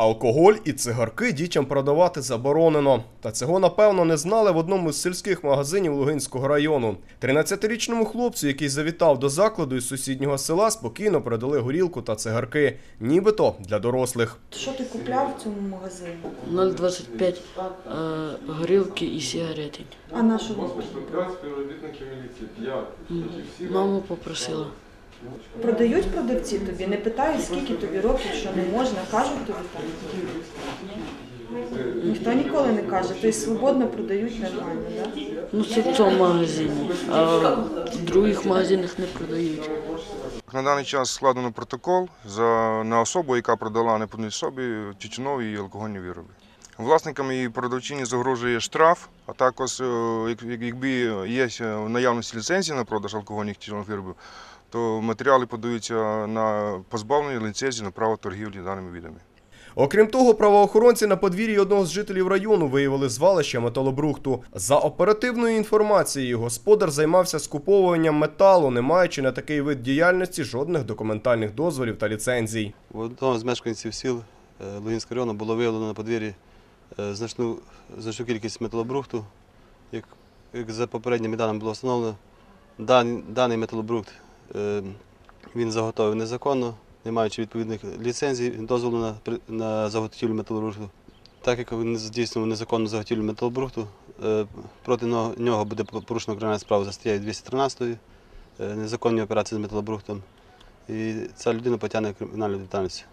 Алкоголь і цигарки дітям продавати заборонено. Та цього напевно не знали в одному з сільських магазинів Лугинського району. 13-річному хлопцю, який завітав до закладу із сусіднього села, спокійно продали горілку та цигарки, нібито для дорослих. Що ти купляв в цьому магазині? 0,25 е, горілки і сигарети. А на що Мама попросила. Продають продавці тобі, не питають, скільки тобі років, що не можна, кажуть тобі так. Ніхто ніколи не каже, то й свободно продають нормально, так? Ну це в цьому магазині, а в других магазинах не продають. На даний час складено протокол за, на особу, яка продала неповній собі тютюнові і алкогольні вироби. Власникам і продавчині загрожує штраф, а також, е, як- як- якби є ще в наявності ліцензії на продаж алкогольних тютюнових виробів, то матеріали подаються на позбавлення ліцензії на право торгівлі даними видами. Окрім того, правоохоронці на подвір'ї одного з жителів району виявили звалище металобрухту. За оперативною інформацією, господар займався скуповуванням металу, не маючи на такий вид діяльності жодних документальних дозволів та ліцензій. В одному з мешканців сіл е, Лугінського району було виявлено на подвір'ї е, значну, значну кількість металобрухту. Як, як за попередніми даними було встановлено, дан, даний металобрухт е, він заготовив незаконно, не маючи відповідних ліцензій, дозволу на, на заготівлю металобрухту. Так як він здійснював незаконну заготівлю металобрухту, е, проти нього буде порушено кримінальну справу за статтею 213 е, незаконні операції з металобрухтом. І ця людина потягне кримінальну відповідальність.